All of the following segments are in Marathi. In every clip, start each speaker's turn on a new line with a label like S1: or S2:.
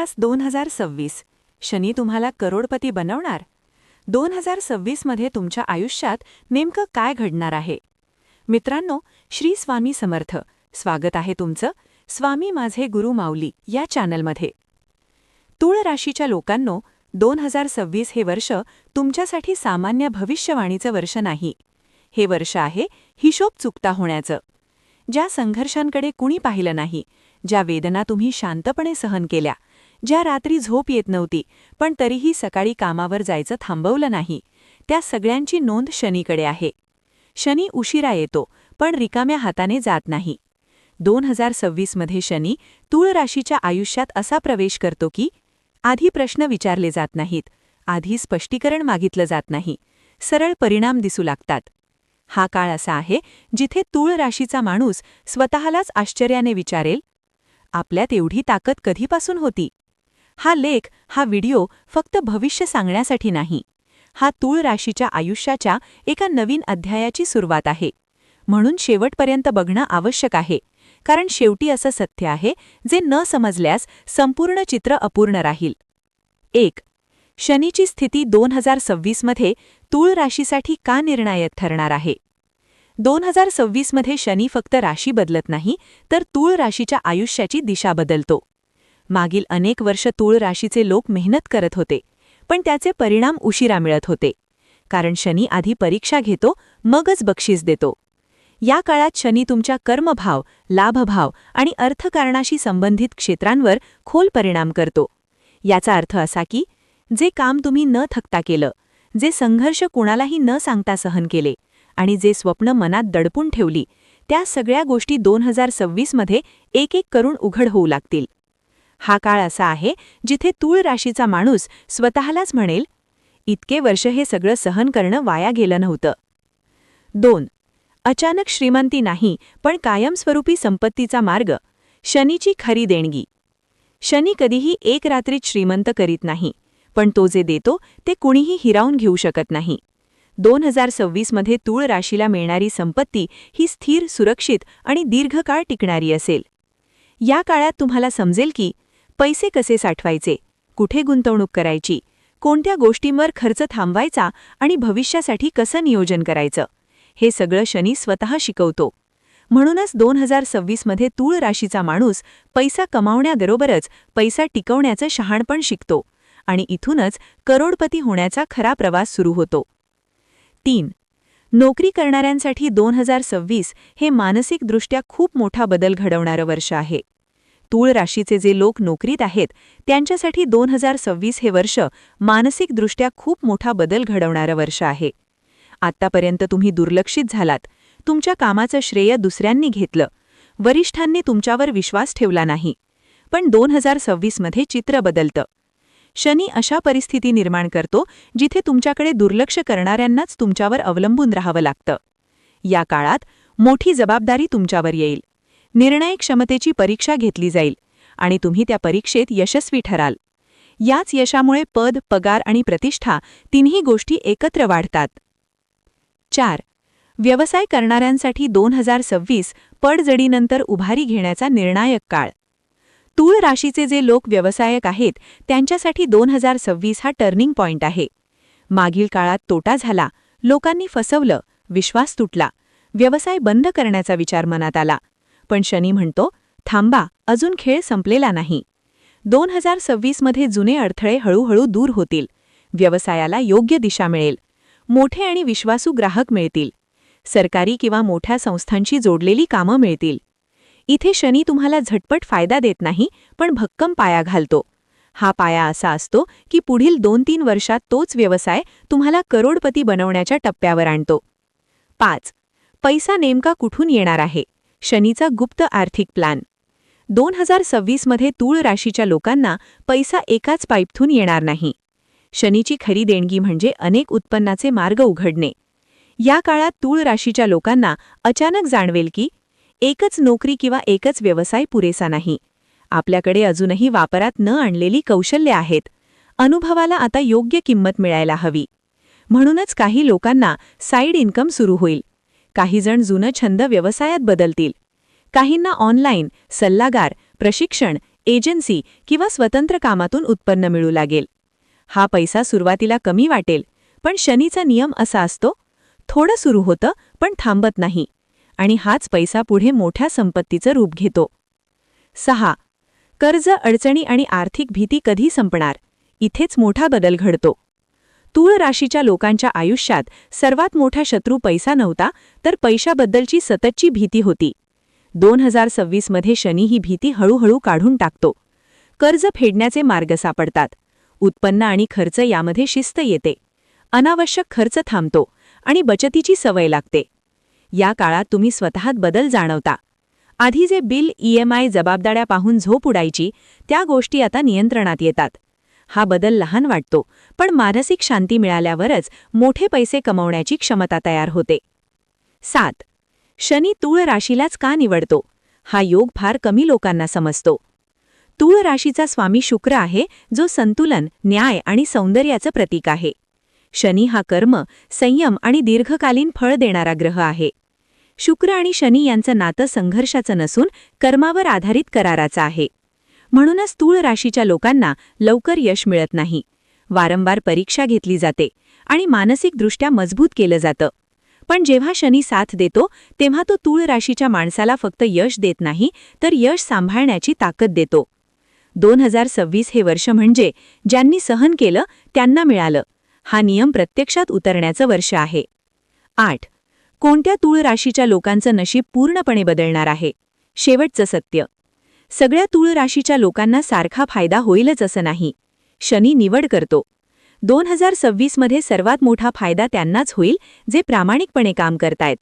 S1: मास दोन हजार सव्वीस. शनी तुम्हाला करोडपती बनवणार. दोन हजार सव्वीसमध्ये तुमच्या आयुष्यात नेमकं काय घडणार आहे? मित्रांनो श्री स्वामी समर्थ. स्वागत आहे तुमचं स्वामी माझे गुरु माऊली या चॅनलमध्ये. तुळ राशीच्या लोकांनो दोन हजार सव्वीस हे वर्ष तुमच्यासाठी सामान्य भविष्यवाणीचं वर्ष नाही. हे वर्ष आहे हिशोब चुकता होण्याचं. ज्या संघर्षांकडे कुणी पाहिलं नाही ज्या वेदना तुम्ही शांतपणे सहन केल्या ज्या रात्री झोप येत नव्हती पण तरीही सकाळी कामावर जायचं थांबवलं नाही. त्या सगळ्यांची नोंद शनीकडे आहे. शनी उशिरा येतो पण रिकाम्या हाताने जात नाही. दोन हजार सव्वीसमध्ये शनी तूळ राशीच्या आयुष्यात असा प्रवेश करतो की आधी प्रश्न विचारले जात नाहीत आधी स्पष्टीकरण मागितलं जात नाही. सरळ परिणाम दिसू लागतात. हा काळ असा आहे जिथे तूळ राशीचा माणूस स्वतःलाच आश्चर्याने विचारेल आपल्यात एवढी ताकद कधीपासून होती? हा लेख हा व्हिडिओ फक्त भविष्य सांगण्यासाठी नाही. हा तूळ राशीच्या आयुष्याच्या एका नवीन अध्यायाची सुरुवात आहे. म्हणून शेवटपर्यंत बघणं आवश्यक आहे. कारण शेवटी असं सत्य आहे जे न समजल्यास संपूर्ण चित्र अपूर्ण राहील. एक शनीची स्थिती दोन हजार सव्वीसमध्ये तूळ राशीसाठी का निर्णायक ठरणार आहे? दोन हजार सव्वीसमध्ये शनी फक्त राशी बदलत नाही तर तूळ राशीच्या आयुष्याची दिशा बदलतो. मागील अनेक वर्ष तूळ राशीचे लोक मेहनत करत होते पण त्याचे परिणाम उशिरा मिळत होते. कारण शनी आधी परीक्षा घेतो मगच बक्षीस देतो. या काळात शनी तुमच्या कर्मभाव लाभभाव आणि अर्थकारणाशी संबंधित क्षेत्रांवर खोल परिणाम करतो. याचा अर्थ असा की जे काम तुम्ही न थकता केलं जे संघर्ष कुणालाही न सांगता सहन केले आणि जे स्वप्न मनात दडपून ठेवली त्या सगळ्या गोष्टी दोन हजार सव्वीसमध्ये एक एक करून उघड होऊ लागतील. हा काळ असा आहे जिथे तूळ राशीचा माणूस स्वतःलाच म्हणेल इतके वर्ष हे सगळं सहन करणं वाया गेलं नव्हतं. दोन अचानक श्रीमंती नाही पण कायमस्वरूपी संपत्तीचा मार्ग शनीची खरी देणगी. शनी कधीही एक रात्रीत श्रीमंत करीत नाही पण तो जे देतो ते कुणीही हिरावून घेऊ शकत नाही. दोन हजार सव्वीसमध्ये तूळ राशीला मिळणारी संपत्ती ही स्थिर सुरक्षित आणि दीर्घकाळ टिकणारी असेल. या काळात तुम्हाला समजेल की पैसे कसे साठवायचे? कुठे गुंतवणूक करायची? कोणत्या गोष्टींवर खर्च थांबवायचा आणि भविष्यासाठी कसं नियोजन करायचं? हे सगळं शनी स्वतः शिकवतो. म्हणूनच दोन हजार सव्वीसमध्ये तूळ राशीचा माणूस पैसा कमावण्याबरोबरच पैसा टिकवण्याचं शहाणपण शिकतो आणि इथूनच करोडपती होण्याचा खरा प्रवास सुरू होतो. तीन. नोकरी करणाऱ्यांसाठी दोन हजार सव्वीस हे मानसिकदृष्ट्या खूप मोठा बदल घडवणारं वर्ष आहे. तूळ राशीचे जे लोक नोकरीत आहेत त्यांच्यासाठी दोन हजार सव्वीस हे वर्ष मानसिकदृष्ट्या खूप मोठा बदल घडवणारं वर्ष आहे. आत्तापर्यंत तुम्ही दुर्लक्षित झालात. तुमच्या कामाचं श्रेय दुसऱ्यांनी घेतलं. वरिष्ठांनी तुमच्यावर विश्वास ठेवला नाही. पण दोन हजार सव्वीसमध्ये चित्र बदलतं. शनी अशा परिस्थिती निर्माण करतो जिथे तुमच्याकडे दुर्लक्ष करणाऱ्यांनाच तुमच्यावर अवलंबून राहावं लागतं. या काळात मोठी जबाबदारी तुमच्यावर येईल. निर्णय क्षमतेची परीक्षा घेतली जाईल आणि तुम्ही त्या परीक्षेत यशस्वी ठराल. याच यशामुळे पद पगार आणि प्रतिष्ठा तिन्ही गोष्टी एकत्र वाढतात. चार. व्यवसाय करणाऱ्यांसाठी दोन हजार सव्वीस पडजडीनंतर उभारी घेण्याचा निर्णायक काळ. तूळ राशीचे जे लोक व्यवसायक आहेत त्यांच्यासाठी दोन हजार सव्वीस हा टर्निंग पॉइंट आहे. मागील काळात तोटा झाला लोकांनी फसवलं विश्वास तुटला व्यवसाय बंद करण्याचा विचार मनात आला. पण शनी म्हणतो थांबा अजून खेळ संपलेला नाही. दोन हजार सव्वीसमध्ये जुने अडथळे हळूहळू दूर होतील. व्यवसायाला योग्य दिशा मिळेल. मोठे आणि विश्वासू ग्राहक मिळतील. सरकारी किंवा मोठ्या संस्थांशी जोडलेली कामं मिळतील. इथे शनी तुम्हाला झटपट फायदा देत नाही पण भक्कम पाया घालतो. हा पाया असा असतो की पुढील दोन तीन वर्षात तोच व्यवसाय तुम्हाला करोडपती बनवण्याच्या टप्प्यावर आणतो. पाच. पैसा नेमका कुठून येणार आहे? शनीचा गुप्त आर्थिक प्लॅन. दोन हजार सव्वीसमध्ये तूळ राशीच्या लोकांना पैसा एकाच पाईपथून येणार नाही. शनीची खरी देणगी म्हणजे अनेक उत्पन्नाचे मार्ग उघडणे. या काळात तूळ राशीच्या लोकांना अचानक जाणवेल की एकच नोकरी किंवा एकच व्यवसाय पुरेसा नाही. आपल्याकडे अजूनही वापरात न आणलेली कौशल्य आहेत. अनुभवाला आता योग्य किंमत मिळायला हवी. म्हणूनच काही लोकांना साईड इन्कम सुरू होईल. काहीजण जुनं छंद व्यवसायात बदलतील. काहींना ऑनलाईन सल्लागार प्रशिक्षण एजन्सी किंवा स्वतंत्र कामातून उत्पन्न मिळू लागेल. हा पैसा सुरुवातीला कमी वाटेल पण शनीचा नियम असा असतो थोडं सुरू होतं पण थांबत नाही. आणि हाच पैसा पुढे मोठ्या संपत्तीचं रूप घेतो. सहा. कर्ज अडचणी आणि आर्थिक भीती कधी संपणार? इथेच मोठा बदल घडतो. तूळ राशीच्या लोकांच्या आयुष्यात सर्वात मोठा शत्रू पैसा नव्हता तर पैशाबद्दलची सततची भीती होती. दोन हजार सव्वीसमध्ये शनी ही भीती हळूहळू काढून टाकतो. कर्ज फेडण्याचे मार्ग सापडतात. उत्पन्न आणि खर्च यामध्ये शिस्त येते. अनावश्यक खर्च थांबतो आणि बचतीची सवय लागते. या काळात तुम्ही स्वतःत बदल जाणवता. आधी जे बिल ईएमआय जबाबदाऱ्या पाहून झोप उडायची त्या गोष्टी आता नियंत्रणात येतात. हा बदल लहान वाटतो पण मानसिक शांती मिळाल्यावरच मोठे पैसे कमवण्याची क्षमता तयार होते. सात. शनी तूळ राशीलाच का निवडतो? हा योग फार कमी लोकांना समजतो. तूळ राशीचा स्वामी शुक्र आहे जो संतुलन न्याय आणि सौंदर्याचं प्रतीक आहे. शनी हा कर्म संयम आणि दीर्घकालीन फळ देणारा ग्रह आहे. शुक्र आणि शनी यांचं नातं संघर्षाचं नसून कर्मावर आधारित कराराचं आहे. म्हणूनच तूळ राशीच्या लोकांना लवकर यश मिळत नाही. वारंवार परीक्षा घेतली जाते आणि मानसिकदृष्ट्या मजबूत केलं जातं. पण जेव्हा शनी साथ देतो तेव्हा तो तूळ राशीच्या माणसाला फक्त यश देत नाही तर यश सांभाळण्याची ताकद देतो. दोन हजार सव्वीस हे वर्ष म्हणजे ज्यांनी सहन केलं त्यांना मिळालं. हा नियम प्रत्यक्षात उतरण्याचं वर्ष आहे. आठ. कोणत्या तूळ राशीच्या लोकांचं नशीब पूर्णपणे बदलणार आहे? शेवटचं सत्य. सगळ्या तूळ राशीच्या लोकांना सारखा फायदा होईलच असं नाही. शनी निवड करतो. दोन हजार सव्वीसमध्ये सर्वात मोठा फायदा त्यांनाच होईल जे प्रामाणिकपणे काम करतायत.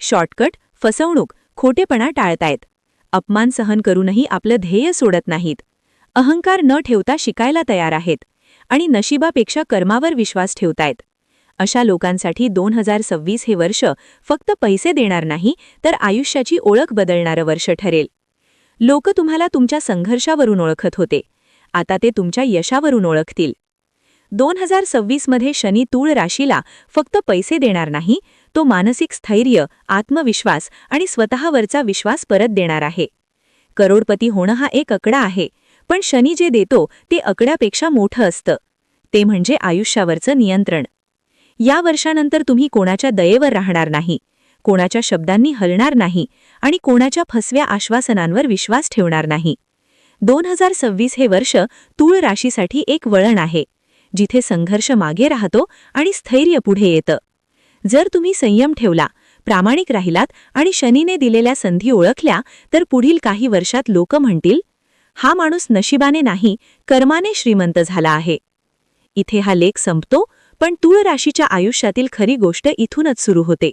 S1: शॉर्टकट फसवणूक खोटेपणा टाळतायत. अपमान सहन करूनही आपलं ध्येय सोडत नाहीत. अहंकार न ठेवता शिकायला तयार आहेत आणि नशिबापेक्षा कर्मावर विश्वास ठेवतायत. अशा लोकांसाठी दोन हजार सव्वीस हे वर्ष फक्त पैसे देणार नाही तर आयुष्याची ओळख बदलणारं वर्ष ठरेल. लोक तुम्हाला तुमच्या संघर्षावरून ओळखत होते. आता ते तुमच्या यशावरून ओळखतील. दोन हजार सव्वीसमध्ये शनी तूळ राशीला फक्त पैसे देणार नाही तो मानसिक स्थैर्य आत्मविश्वास आणि स्वतःवरचा विश्वास परत देणार आहे. करोडपती होणं हा एक आकडा आहे पण शनी जे देतो ते आकड्यापेक्षा मोठं असतं. ते म्हणजे आयुष्यावरचं नियंत्रण. या वर्षानंतर तुम्ही कोणाच्या दयेवर राहणार नाही. कोणाच्या शब्दांनी हलणार नाही आणि कोणाच्या फसव्या आश्वासनांवर विश्वास ठेवणार नाही. दोन हजार सव्वीस हे वर्ष तूळ राशीसाठी एक वळण आहे जिथे संघर्ष मागे राहतो आणि स्थैर्य पुढे येतं. जर तुम्ही संयम ठेवला प्रामाणिक राहिलात आणि शनीने दिलेल्या संधी ओळखल्या तर पुढील काही वर्षात लोक म्हणतील हा माणूस नशिबाने नाही कर्माने श्रीमंत झाला आहे. इथे हा लेख संपतो पण तूळ राशीच्या आयुष्यातील खरी गोष्ट इथूनच सुरू होते.